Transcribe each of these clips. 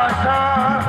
啊。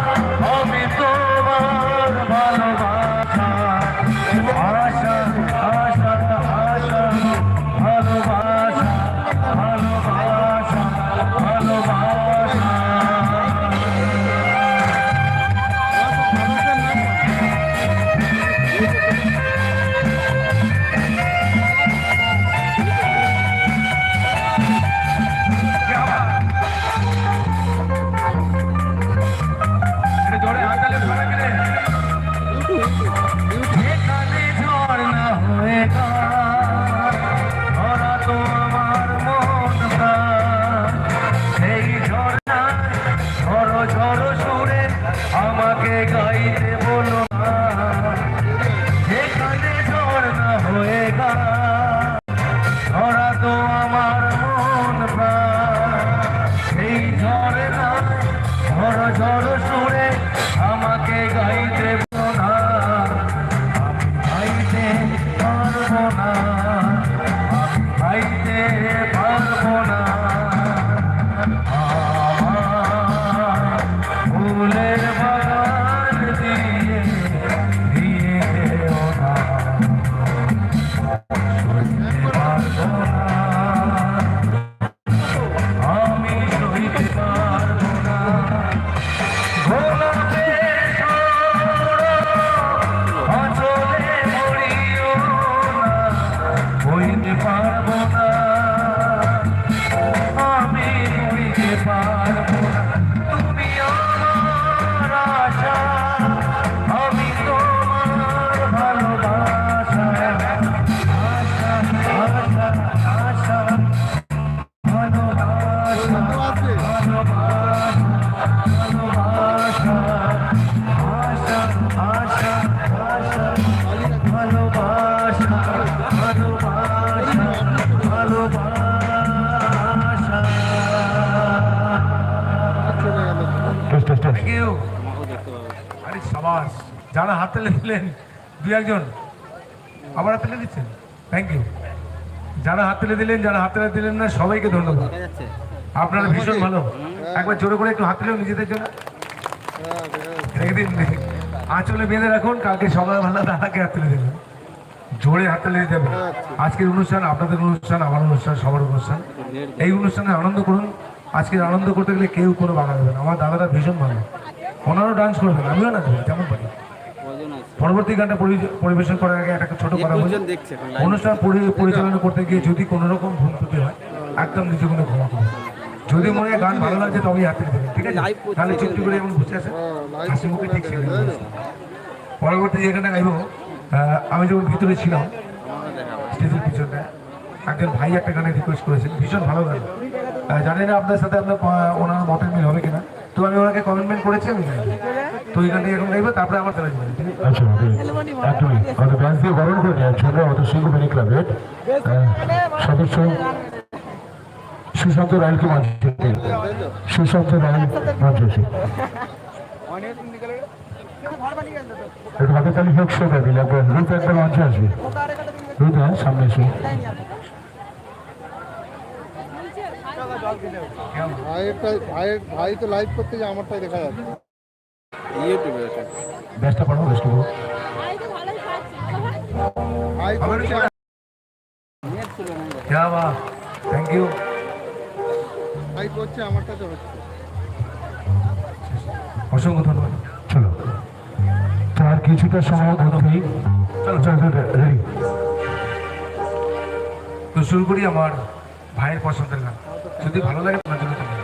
আমাকে যারা হাতে দিলেন দু একজন আবার হাতে দিচ্ছেন? থ্যাংক ইউ যারা হাতে দিলেন যারা হাতে দিলেন না সবাইকে ধন্যবাদ। আপনারা ভীষণ ভালো। একবার জোরে করে একটু হাত দিলেন নিজেদের জন্য। আঁচলে বেঁধে রাখুন কালকে সকালবেলা দাদাকে হাত তুলে দেবেন জোরে হাত তুলে যাবে আজকের অনুষ্ঠান আপনাদের অনুষ্ঠান আমার অনুষ্ঠান সবার অনুষ্ঠান। এই অনুষ্ঠানে আনন্দ করুন। আজকের আনন্দ করতে গেলে কেউ কোনো বাধা দেবে না। আমার দাদারা ভীষণ ভালো। ওনারও ডান্স করবেন আমিও না দেবো যেমন পারি। পরবর্তী গানটা পরি- পরিবেশন করার আগে একটা ছোট করা বলি। অনুষ্ঠান পরি- পরিচালনা করতে গিয়ে যদি কোনো রকম ভুল ত্রুটি হয় একদম নিজে কোনো ক্ষমা করুন যদি মনে হয় গান ভালো লাগছে তবেই হাতে দেবেন ঠিক আছে? তাহলে চুপটি করে এমন বসে আছে হাসি মুখে ঠিক ছিল পরবর্তী যেখানে গাইব আমি যখন ভিতরে ছিলাম স্টেজের পিছনে একজন ভাই একটা গানে রিকোয়েস্ট করেছেন ভীষণ ভালো গান। জানি না আপনার সাথে আপনার ওনার মতের মিল হবে কিনা। তো আমি ওনাকে কমেন্টমেন্ট করেছি আমি। তো ওই গানটি এখন গাইবো তারপরে আমার ঠিক আছে? আচ্ছা একদমই ব্যাংক দিয়ে বরণ করে নেওয়ার জন্য আমাদের সিংহবাণী ক্লাবের সদস্য সুশান্ত রায়কে মাঝে সুশান্ত রায় মাঝে একটু হাতে তালি হোক শোভা দিলে একবার রূপ একবার মঞ্চে আসবে। রূপ হ্যাঁ সামনে এসে। ভাই তো লাইভ করতে যে আমারটাই দেখা যাচ্ছে। ইউটিউবে আছে ব্যাসটা পড়ো বেশ করবো ভাই আবার চলে क्या बात थैंक यू ভাই করছে আমারটা তো হচ্ছে অসংখ্য ধন্যবাদ চলো তার কিছুটা সময় মধ্যেই চলো চলো রেডি তো শুরু করি আমার ভাইয়ের পছন্দের গান যদি ভালো লাগে আপনার জন্য চলে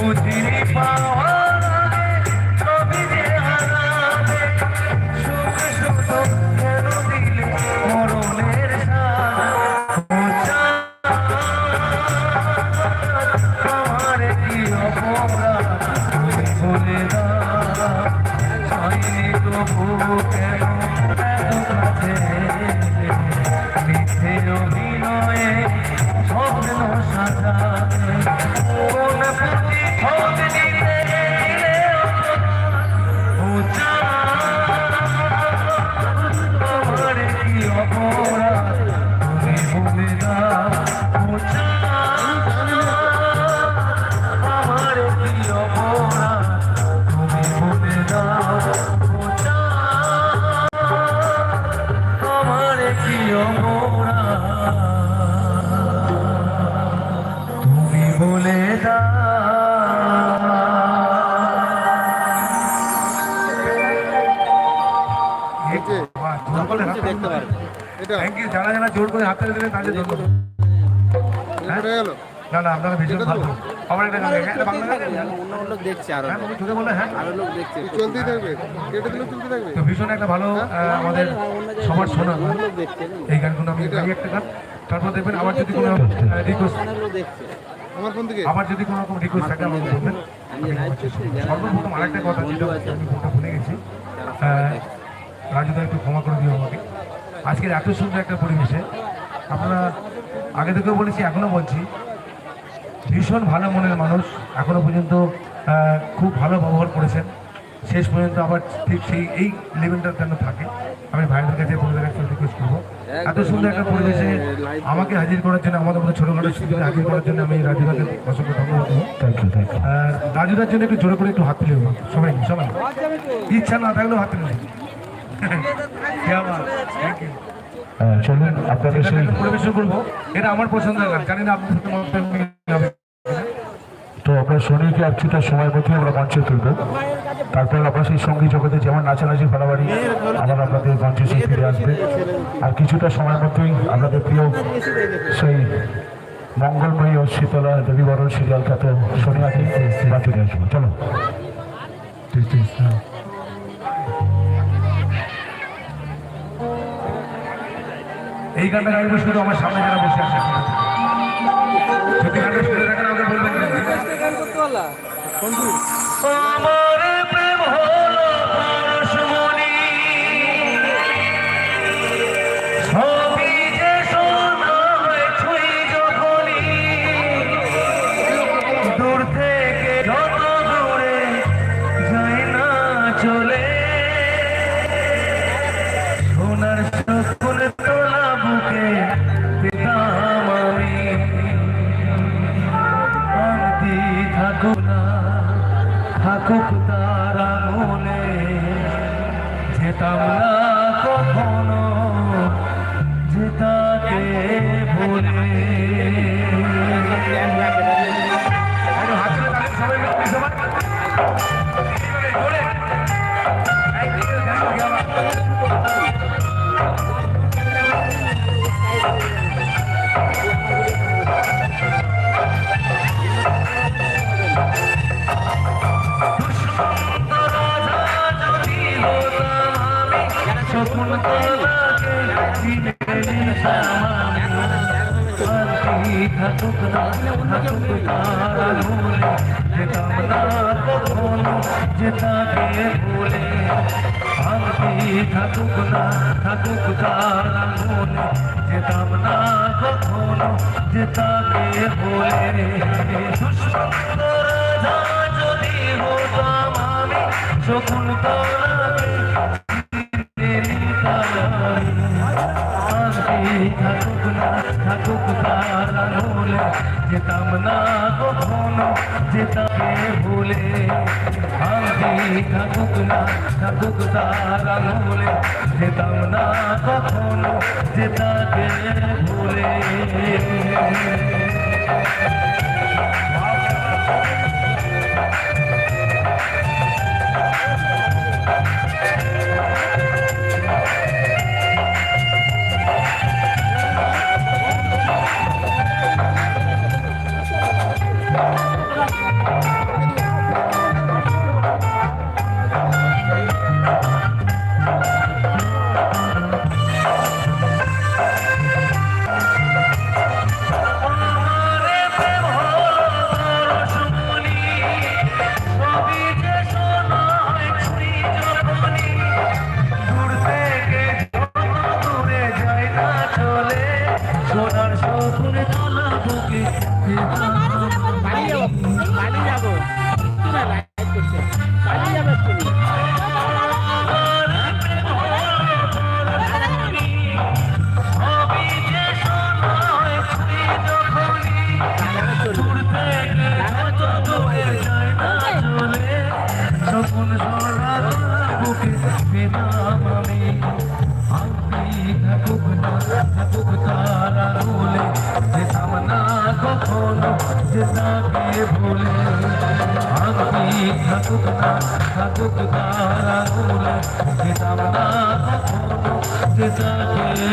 不及你 জোর করে হাত তালি দিলেন তাদের ধন্যবাদ না না আপনারা ভীষণ ভালো। আমার একটা গান গাই। বাংলা গান। অন্য লোক দেখছে আরও হ্যাঁ বলে হ্যাঁ। আরও লোক দেখছে। চলতেই থাকবে। কেটে দিলে চলতে থাকবে। তো ভীষণ একটা ভালো আমাদের সবার শোনা গান। লোক দেখছে। এই গানগুলো আমি গাই একটা গান। তারপর দেখবেন যদি কোনো রিকোয়েস্ট আমার যদি কোনো রকম রিকোয়েস্ট থাকে আমাকে বলবেন। সর্বপ্রথম আরেকটা কথা যেটা আমি ফোনটা ভুলে গেছি। রাজুদা একটু ক্ষমা করে দিও আমাকে। আজকের এত সুন্দর একটা পরিবেশে আপনারা আগে থেকেও বলেছি এখনও বলছি ভীষণ ভালো মনের মানুষ এখনও পর্যন্ত খুব ভালো ব্যবহার করেছেন। শেষ পর্যন্ত আবার ঠিক সেই এই লেভেলটা যেন থাকে। আমি ভাইদের কাছে বন্ধুদের কাছে রিকোয়েস্ট করব। এত সুন্দর একটা পরিবেশে আমাকে হাজির করার জন্য আমাদের মতো ছোটোখাটো স্টুডিওতে হাজির করার জন্য আমি রাজুদাকে অসংখ্য ধন্যবাদ দেবো। থ্যাংক ইউ থ্যাংক ইউ রাজুদার জন্য একটু জোরে করে একটু হাত তুলে সবাই সবাই ইচ্ছা না থাকলেও হাত তুলে ইউ হ্যাঁ, চলুন আপনাদের সেই পরিবেশন করব। এটা আমার পছন্দের গান জানি না আপনার তো আমরা এক কিছুটা সময়ের মধ্যে আমরা মঞ্চে তুলব। তারপর আমরা সেই সঙ্গী জগতে যেমন নাচানাচি ফাড়াবাড়ি আবার আপনাদের মঞ্চে সেই ফিরে আসবে। আর কিছুটা সময়ের মধ্যেই আপনাদের প্রিয় সেই মঙ্গলময়ী ও শীতলা দেবী বরণ সিরিয়াল খ্যাত সোনিয়াকে বাঁচিয়ে আসব। চলো। এই গানটা গাইবো শুধু আমার সামনে যারা বসে আছে। যদি গানটা শুনে রাখেন আমাকে বলবেন। থাকুক তারা মনে যেতাম যেতাকে ভুলে শান্তি থাকুক না থাকুক তারা ভুলে যেতাম না কখনো যেতাকে ভুলে যদি হতাম আমি শকুন তোলাকে না থাকুক তারা ভুলে যেতাম না কখনো যেতাকে ভুলে আমি থাকুক না থাকুক তারা ভুলে যেতাম না কখনো যেতাকে ভুলে আমারে ভুলে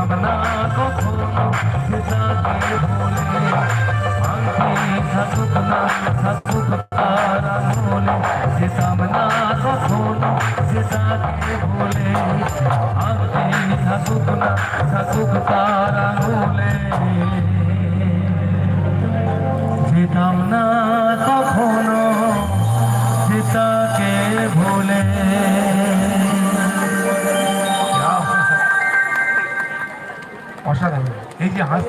যেতাম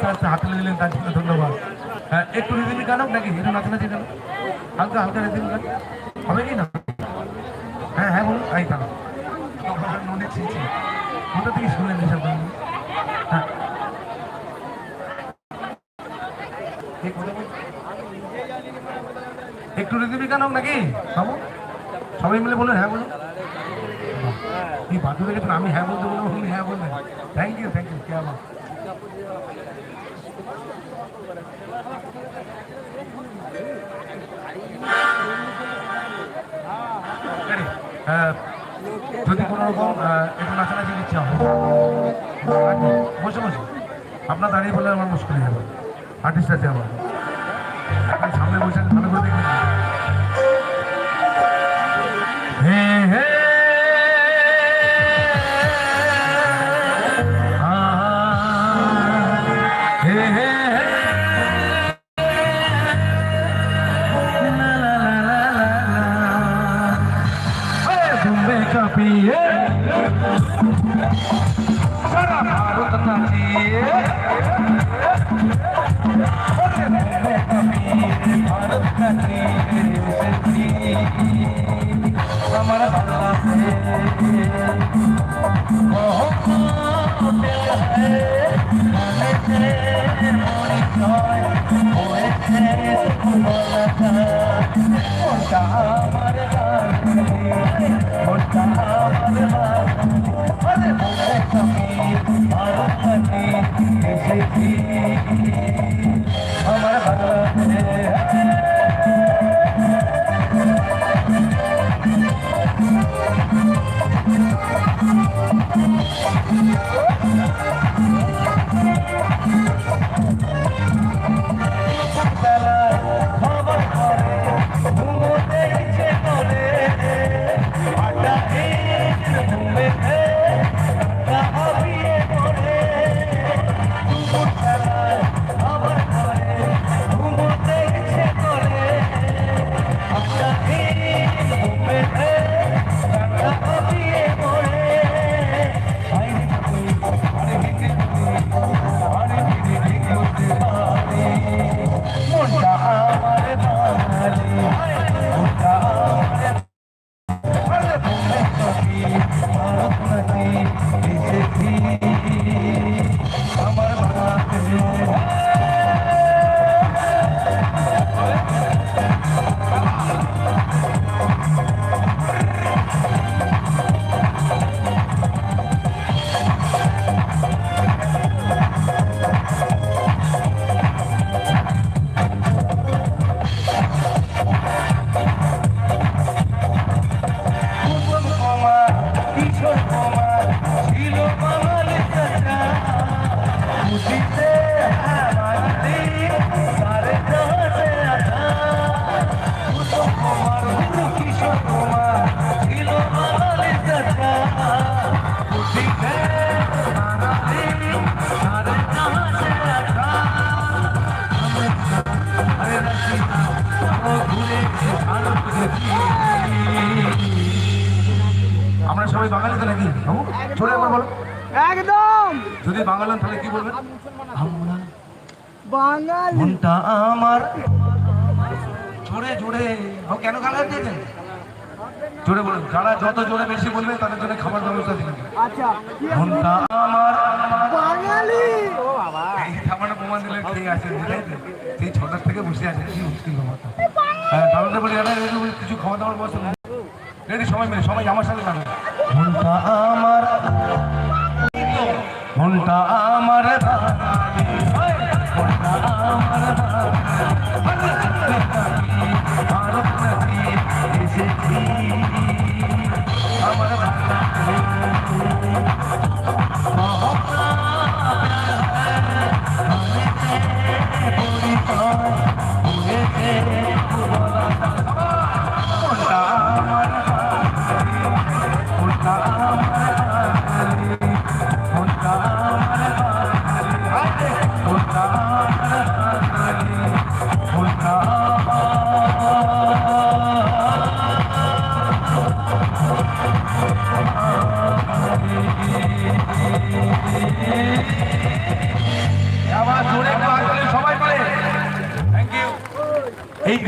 হাসতে হাসতে হাতে দিলেন তার জন্য ধন্যবাদ। হ্যাঁ একটু রিদিমি গান নাকি? একটু নাচানাচি গান হালকা হালকা রিদিমি গান। হবে কি না? হ্যাঁ হ্যাঁ বলুন। এই গান মনে ছিঁচি। কোথা থেকে শুনলেন এসব হ্যাঁ। একটু রিদিমি গান হোক নাকি? বাবু, সবাই মিলে বলুন হ্যাঁ বলুন। এই বাধ্য থেকে আমি হ্যাঁ বলতে আপনি হ্যাঁ বললেন। থ্যাংক ইউ থ্যাংক ইউ কে আমার হ্যাঁ, যদি কোনো রকম একটু নাচানাচির ইচ্ছা হয় বসে আপনার দাঁড়িয়ে বললে আমার মুশকিল হবে আর্টিস্ট আছে আমার। সামনে বসে কালার দেবেন জোরে বলুন যারা যত জোরে বেশি বলবে তাদের জন্য খাবার ব্যবস্থা দিবেন ঘণ্টা আমার বাঙালি! এই খাবারটা প্রমাণ দিলে খেয়ে আছেন সেই ছটার থেকে বসে আছে কি মুশকিল হ্যাঁ তাহলে বলি যারা কিছু খাওয়া দাওয়ার বসে রেডি সময় মিলে সবাই আমার সাথে যাবে ঘণ্টা আমার ঘণ্টা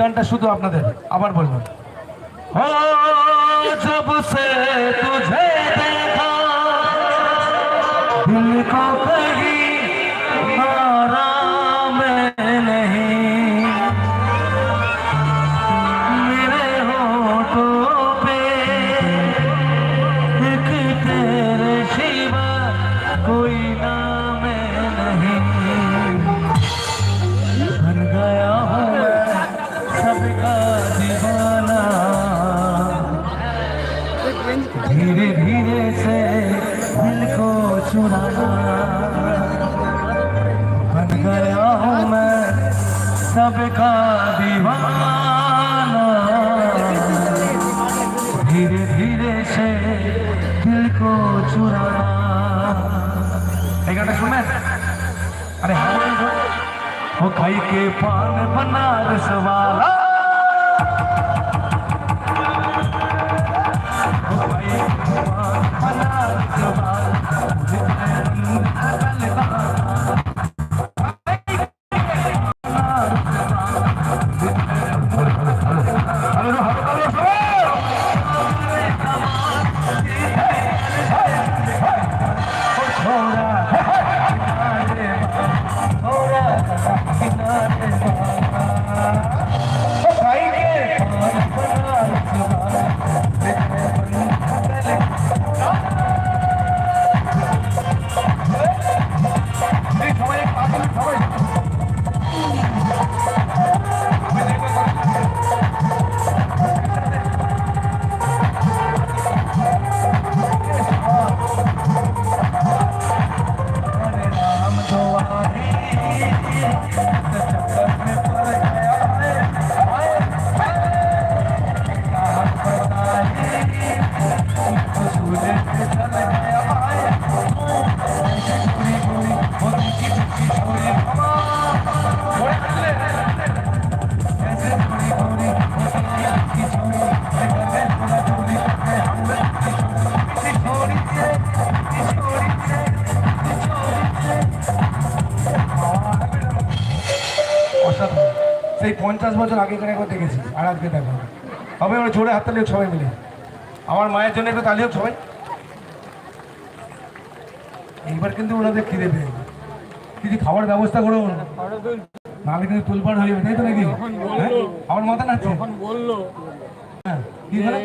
গানটা শুধু আপনাদের আবার বলবেন। जब से धीरे धीरे से दिल को चुराना। बन गया हूँ मैं सबका दीवाना। धीरे धीरे से दिल को चुराना। एक अरे हाँ। वो खाई के पान बनारस वाला। বছর আগেকার একবার দেখেছি আর আজকে দেখো। হবে আমরা জোরে হাত তালি হোক সবাই মিলে। আমার মায়ের জন্য একটু তালি হোক সবাই। এইবার কিন্তু ওনাদের খিদে পেয়ে। কিছু খাবার ব্যবস্থা করুন। নাহলে কিন্তু তুলপাড় হয়ে যাবে তাই তো নাকি? হ্যাঁ? আমার মাথা নাচছে বলল হ্যাঁ কি বলে?